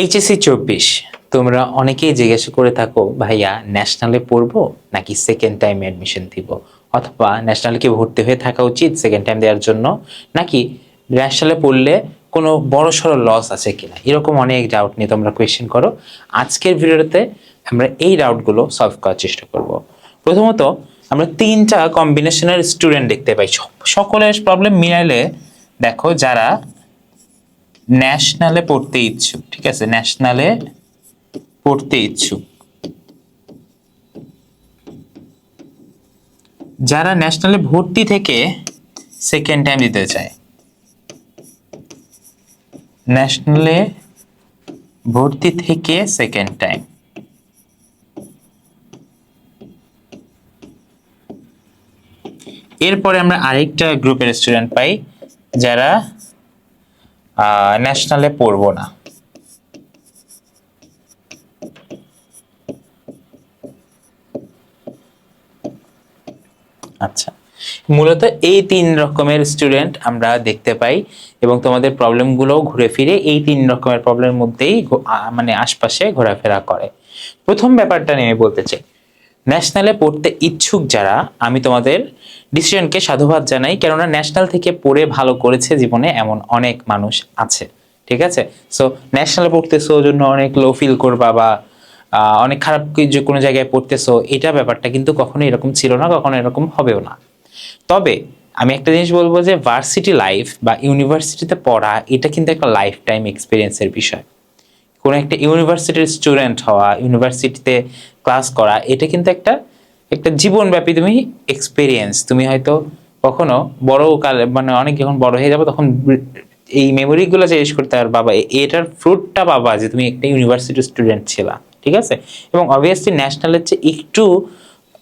HSC চব্বিশ, তোমরা অনেকেই জিজ্ঞাসা করে থাকো, ভাইয়া ন্যাশনালে পড়ব নাকি সেকেন্ড টাইম অ্যাডমিশন দিব? অথবা ন্যাশনালে কি ভর্তি হয়ে থাকা উচিত সেকেন্ড টাইম দেওয়ার জন্য? নাকি ন্যাশনালে পড়লে কোনো বড় সড়ো লস আছে কিনা? এরকম অনেক ডাউট নিয়ে তোমরা কোয়েশ্চেন করো। আজকের ভিডিওতে আমরা এই ডাউটগুলো সলভ করার চেষ্টা করব। প্রথমত, আমরা তিনটা কম্বিনেশনের স্টুডেন্ট দেখতে পাই। সকলের প্রবলেম মিলাইলে দেখো যারা ন্যাশনালে পড়তে ইচ্ছুক, ঠিক আছে? ন্যাশনালে পড়তে ইচ্ছুক। যারা ন্যাশনালে ভর্তি থেকে সেকেন্ড টাইম দিতে চায়, ন্যাশনালে ভর্তি থেকে সেকেন্ড টাইম এরপরে আমরা আরেকটা গ্রুপের স্টুডেন্ট পাই, যারা ন্যাশনালে পড়ব না। আচ্ছা। মূলত এই তিন রকমের স্টুডেন্ট আমরা দেখতে পাই এবং তোমাদের প্রবলেমগুলোও ঘুরে ফিরে এই তিন রকমের প্রবলেমের মধ্যেই মানে আশপাশে ঘোরাফেরা করে। প্রথম ব্যাপারটা নিয়ে বলতে চাই ন্যাশনালে পড়তে ইচ্ছুক যারা, আমি তোমাদের ডিসিশনকে সাধুবাদ জানাই, কেননা ন্যাশনাল থেকে পড়ে ভালো করেছে জীবনে এমন অনেক মানুষ আছে, ঠিক আছে? সো ন্যাশনালে পড়তেছো জন্য অনেক লো ফিল করবা বা অনেক খারাপ কিছু কোনো জায়গায় পড়তেছো, এটা ব্যাপারটা কিন্তু কখনো এরকম ছিল না, কখনো এরকম হবেও না। তবে, আমি একটা জিনিস বলব যে ভার্সিটি লাইফ বা ইউনিভার্সিটিতে পড়া, এটা কিন্তু একটা লাইফ টাইম এক্সপিরিয়েন্সের বিষয়। কোনো একটা ইউনিভার্সিটির স্টুডেন্ট হওয়া, ইউনিভার্সিটিতে ক্লাস করা, এটা কিন্তু একটা একটা জীবনব্যাপী তুমি এক্সপিরিয়েন্স তুমি হয়তো কখনো বড় কালে মানে অনেক যখন বড় হয়ে যাবে তখন এই মেমোরিগুলো জিজ্ঞেস করতে আর বাবা এটার ফ্রুটটা পাবা যে তুমি একটা ইউনিভার্সিটির স্টুডেন্ট ছিলা, ঠিক আছে? এবং অবভিয়াসলি ন্যাশনালের চেয়ে একটু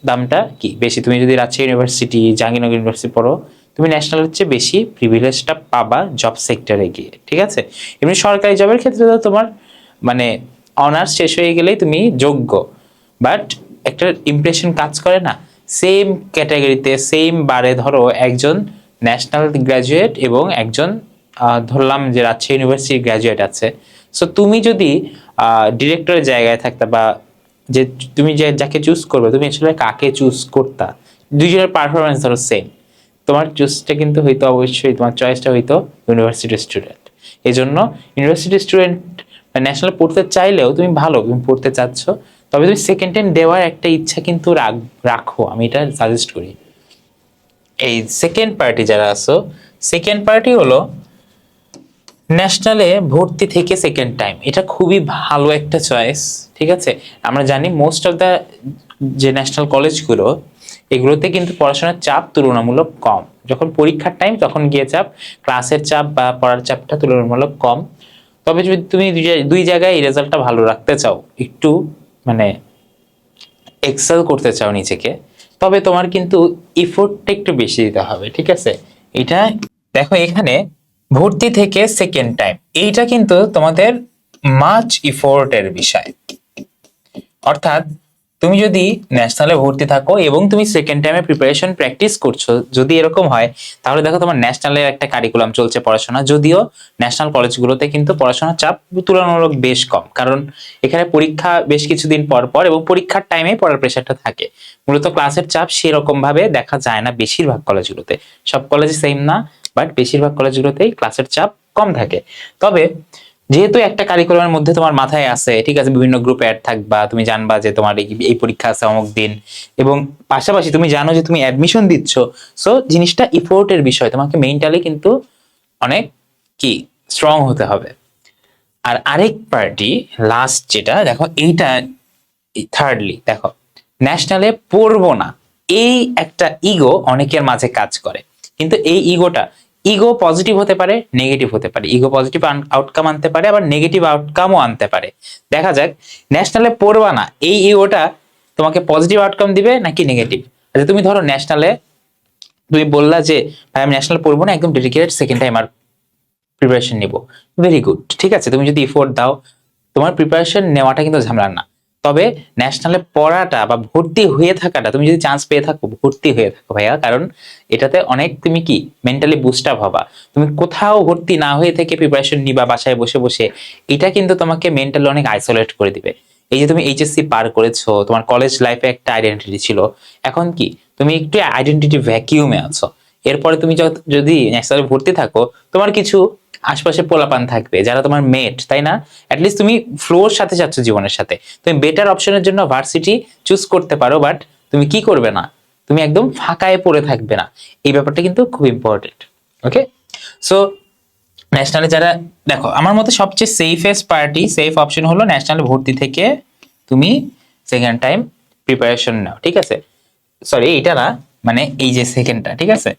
দামটা কি? বেশি। তুমি যদি রাজশাহী ইউনিভার্সিটি জাহাঙ্গীরনগর ইউনিভার্সিটি পড়ো, তুমি ন্যাশনালের চেয়ে বেশি প্রিভিলেজটা পাবা জব সেক্টরে গিয়ে, ঠিক আছে? এমনি সরকারি জবের ক্ষেত্রে তো তোমার মানে অনার্স শেষ হয়ে গেলেই তুমি যোগ্য। বাট একটা ইমপ্রেশন কাজ করে না। সেম ক্যাটাগরিতে সেম বারে ধরো একজন ন্যাশনাল গ্র্যাজুয়েট এবং একজন ধরলাম যে রাজশাহী ইউনিভার্সিটি গ্র্যাজুয়েট আছে। সো তুমি যদি ডিরেক্টরের জায়গায় থাকতে বা যে তুমি যে যাকে চুজ করবে, তুমি আসলে কাকে চুজ করতা? দুজনের পারফরমেন্স ধরো সেম তোমার চুজটা কিন্তু হইতো অবশ্যই, তোমার চয়েসটা হইতো ইউনিভার্সিটির স্টুডেন্ট এই জন্য ইউনিভার্সিটি স্টুডেন্ট ন্যাশনাল পড়তে চাইলেও তুমি ভালো, তুমি পড়তে চাচ্ছ, তবে তুমি সেকেন্ড টাইম দেওয়ার একটা ইচ্ছা কিন্তু রাখো আমি এটা সাজেস্ট করি। এই সেকেন্ড পার্টি যারা আছো সেকেন্ড পার্টি হলো ন্যাশনালে ভর্তি থেকে সেকেন্ড টাইম এটা খুবই ভালো একটা চয়েস ঠিক আছে? আমরা জানি মোস্ট অফ দ্য যে ন্যাশনাল কলেজগুলো এগুলোতে কিন্তু পড়াশোনার চাপ তুলনামূলক কম। যখন পরীক্ষার টাইম তখন গিয়ে চাপ ক্লাসের চাপ বা পড়ার চাপটা তুলনামূলক কম। তবে যদি তুমি দুই জায়- দুই জায়গায় এই রেজাল্টটা ভালো রাখতে চাও, একটু মানে এক্সেল করতে চাও নিজেকে, তবে তোমার কিন্তু ইফোর্টটা একটু বেশি দিতে হবে, ঠিক আছে? এটা দেখো এখানে ভর্তি থেকে সেকেন্ড টাইম এইটা কিন্তু তোমাদের মাছ ইফোর্টের বিষয়। অর্থাৎ তুমি যদি ন্যাশনালে ভর্তি থাকো এবং তুমি সেকেন্ড টাইমে প্রিপারেশন প্র্যাকটিস করছ, যদি এরকম হয়, তাহলে দেখো তোমার ন্যাশনালের একটা কারিকুলাম চলছে পড়াশোনা। যদিও ন্যাশনাল কলেজগুলোতে কিন্তু পড়াশোনার চাপ তুলনামূলক বেশ কম, কারণ এখানে পরীক্ষা বেশ কিছুদিন পর পর এবং পরীক্ষার টাইমে পড়ার প্রেশারটা থাকে। মূলত ক্লাসের চাপ সেরকম ভাবে দেখা যায় না বেশিরভাগ কলেজগুলোতে সব কলেজে সেম না বাট বেশিরভাগ কলেজগুলোতেই ক্লাসের চাপ কম থাকে। তবে যেহেতু একটা কারিকুলামের মধ্যে তোমার মাথায় আছে, ঠিক আছে, বিভিন্ন গ্রুপে অ্যাড থাকবা, তুমি জানবা যে তোমার এই- পরীক্ষা আছে অমুক দিন, এবং পাশাপাশি তুমি জানো যে তুমি অ্যাডমিশন দিচ্ছ সো জিনিসটা ইফোর্টের বিষয়, তোমাকে মেন্টালি কিন্তু অনেক কি স্ট্রং হতে হবে। আর আরেক পার্টি লাস্ট যেটা, দেখো, এইটা থার্ডলি দেখো ন্যাশনালে পড়ব না, এই একটা ইগো অনেকের মাঝে কাজ করে, কিন্তু এই ইগোটা ইগো পজিটিভ হতে পারে নেগেটিভ হতে পারে। ইগো পজিটিভ আউটকাম আনতে পারে, আবার নেগেটিভ আউটকামও আনতে পারে। দেখা যাক ন্যাশনালে পড়বা না, এই ইগোটা তোমাকে পজিটিভ আউটকাম দিবে নাকি নেগেটিভ আচ্ছা তুমি ধরো ন্যাশনালে তুমি বললা যে ভাই আমি ন্যাশনাল পড়ব না, একদম ডেডিকেটেড সেকেন্ড টাইম আর প্রিপারেশন নিব। ভেরি গুড ঠিক আছে, তুমি যদি ইফোর্ট দাও, তোমার প্রিপারেশন নেওয়াটা কিন্তু ঝামেলা না। তবে ন্যাশনালে পড়াটা বা ভর্তি হয়ে থাকাটা, তুমি যদি চান্স পেয়ে থাকো, ভর্তি হয়ে থাকো ভাইয়া। কারণ এটাতে অনেক তুমি কি মেন্টালি বুস্ট আপ হবা। তুমি কোথাও ভর্তি না হয়ে থেকে প্রিপারেশন নিবা, বাসায় বসে বসে, এটা কিন্তু তোমাকে মেন্টালি অনেক আইসোলেট করে দিবে। এই যে তুমি এইচএসসি পার করেছ, তোমার কলেজ লাইফে একটা আইডেন্টিটি ছিল। এখন কি, তুমি একটু আইডেন্টিটি ভ্যাকিউমে আছো। এরপরে তুমি যদি ন্যাশনালে ভর্তি থাকো, তোমার কিছু আশপাশে পোলাপান থাকবে, যারা তোমার মেট তাই না? অ্যাটলিস্ট তুমি ফ্লোর সাথে যাচ্ছ জীবনের সাথে। তুমি বেটার অপশনের জন্য ভার্সিটি চুজ করতে পারো বাট তুমি কি করবে না? তুমি একদম ফাঁকায় পড়ে থাকবে না। এই ব্যাপারটা কিন্তু খুব ইম্পর্টেন্ট ওকে সো ন্যাশনালে যারা, দেখো, আমার মতে সবচেয়ে সেফেস্ট পার্টি সেফ অপশন হলো ন্যাশনালে ভর্তি থেকে তুমি সেকেন্ড টাইম প্রিপারেশন নাও, ঠিক আছে? সরি এইটা না মানে এই যে সেকেন্ডটা ঠিক আছে?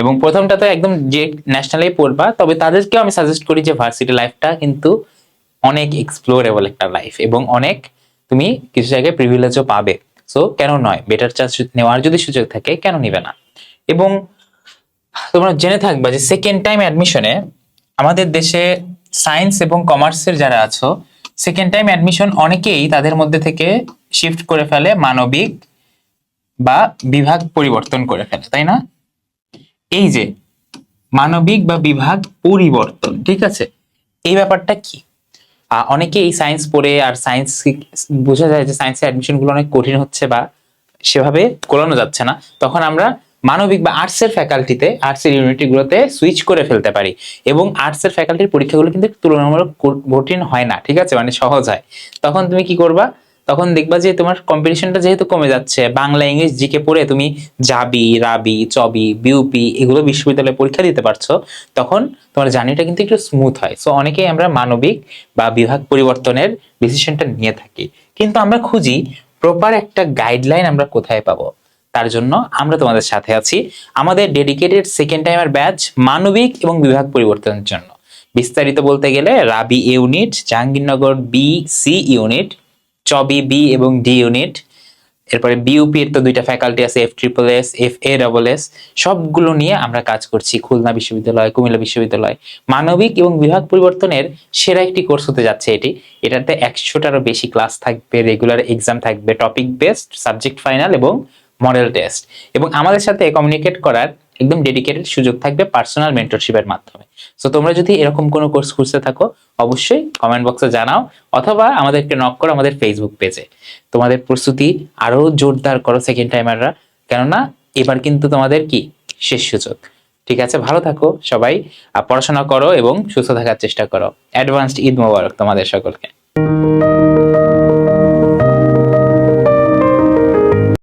এবং প্রথমটা তো একদম যে ন্যাশনালেই পড়বা, তবে তাদেরকেও আমি সাজেস্ট করি যে ভার্সিটি লাইফটা কিন্তু অনেক এক্সপ্লোরেবল একটা লাইফ এবং অনেক তুমি কিছু জায়গায় প্রিভিলেজও পাবে। সো কেন নয়? বেটার চান্স নেওয়ার যদি সুযোগ থাকে, কেন নিবে না? এবং তোমরা জেনে থাকবা যে সেকেন্ড টাইম অ্যাডমিশনে আমাদের দেশে সায়েন্স এবং কমার্সের যারা আছো সেকেন্ড টাইম অ্যাডমিশন অনেকেই তাদের মধ্যে থেকে শিফট করে ফেলে মানবিক বা বিভাগ পরিবর্তন করে ফেলে, তাই না? এই যে মানবিক বা বিভাগ পরিবর্তন ঠিক আছে? এই ব্যাপারটা কি? আহ, অনেকেই সায়েন্স পড়ে আর সায়েন্স বোঝা যায় যে সায়েন্সের অ্যাডমিশনগুলো অনেক কঠিন হচ্ছে বা সেভাবে কোলানো যাচ্ছে না। তখন আমরা মানবিক বা আর্টসের ফ্যাকাল্টিতে আর্টসের ইউনিটগুলোতে সুইচ করে ফেলতে পারি এবং আর্টসের ফ্যাকাল্টির পরীক্ষাগুলো কিন্তু তুলনামূলক কঠিন হয় না ঠিক আছে? মানে সহজ হয়। তখন তুমি কি করবা? তখন দেখবা যে তোমার কম্পিটিশনটা যেহেতু কমে যাচ্ছে, বাংলা, ইংলিশ জিকে পড়ে তুমি জাবি রাবি, চবি বিউপি এগুলো বিশ্ববিদ্যালয়ে পরীক্ষা দিতে পারছ, তখন তোমার জার্নিটা কিন্তু একটু স্মুথ হয়। সো অনেকেই আমরা মানবিক বা বিভাগ পরিবর্তনের ডিসিশনটা নিয়ে থাকি। কিন্তু আমরা খুঁজি প্রপার একটা গাইডলাইন আমরা কোথায় পাবো। তার জন্য আমরা তোমাদের সাথে আছি আমাদের ডেডিকেটেড সেকেন্ড টাইমার ব্যাচ মানবিক এবং বিভাগ পরিবর্তনের জন্য। বিস্তারিত বলতে গেলে Rabi unit Jahangirnagar B C unit Chobi B এবং ডি ইউনিট এরপরে বিউপি এর তো দুইটা ফ্যাকাল্টি আছে F triple S F A double S সবগুলো নিয়ে আমরা কাজ করছি খুলনা বিশ্ববিদ্যালয়, কুমিল্লা বিশ্ববিদ্যালয়। মানবিক এবং বিভাগ পরিবর্তনের সেরা একটি কোর্স হতে যাচ্ছে এটি। এটাতে একশোটারও বেশি ক্লাস থাকবে রেগুলার এক্সাম থাকবে টপিক বেসড সাবজেক্ট ফাইনাল এবং মডেল টেস্ট এবং আমাদের সাথে কমিউনিকেট করার একদম ডেডিকেটেড সুযোগ থাকবে পার্সোনাল মেন্টরশিপের মাধ্যমে। সো তোমরা যদি এরকম কোনো কোর্স খুঁজতে থাকো, অবশ্যই কমেন্ট বক্সে জানাও, অথবা আমাদেরকে নক করো আমাদের ফেসবুক পেজে তোমাদের প্রস্তুতি আরও জোরদার করো সেকেন্ড টাইমাররা কেননা, এবার কিন্তু তোমাদের কি? শেষ সুযোগ। ঠিক আছে? ভালো থাকো সবাই পড়াশোনা করো এবং সুস্থ থাকার চেষ্টা করো। অ্যাডভান্সড ঈদ মোবারক তোমাদের সকলকে।